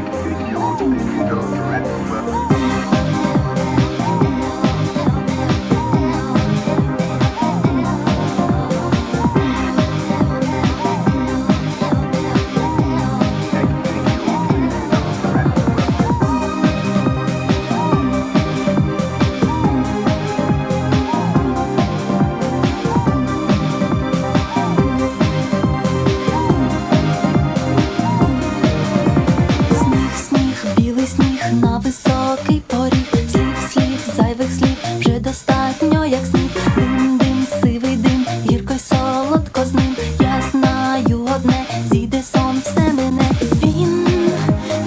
like video, video. на високий поріг слів, слів, зайвих слів вже достатньо, як сніг Дим, дим, сивий дим, гірко й солодко з ним. Я знаю одне, зійде сон все мене. Він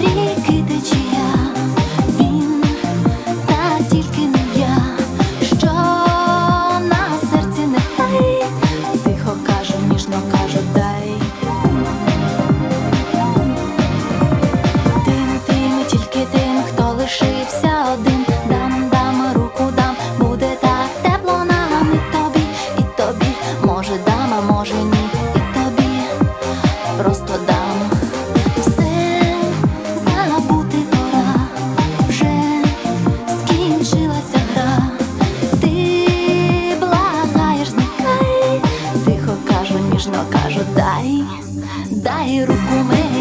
ріки течія, він та тільки не я, що на серці не хай тихо кажу, ніжно кажу, дай. дай руку мені.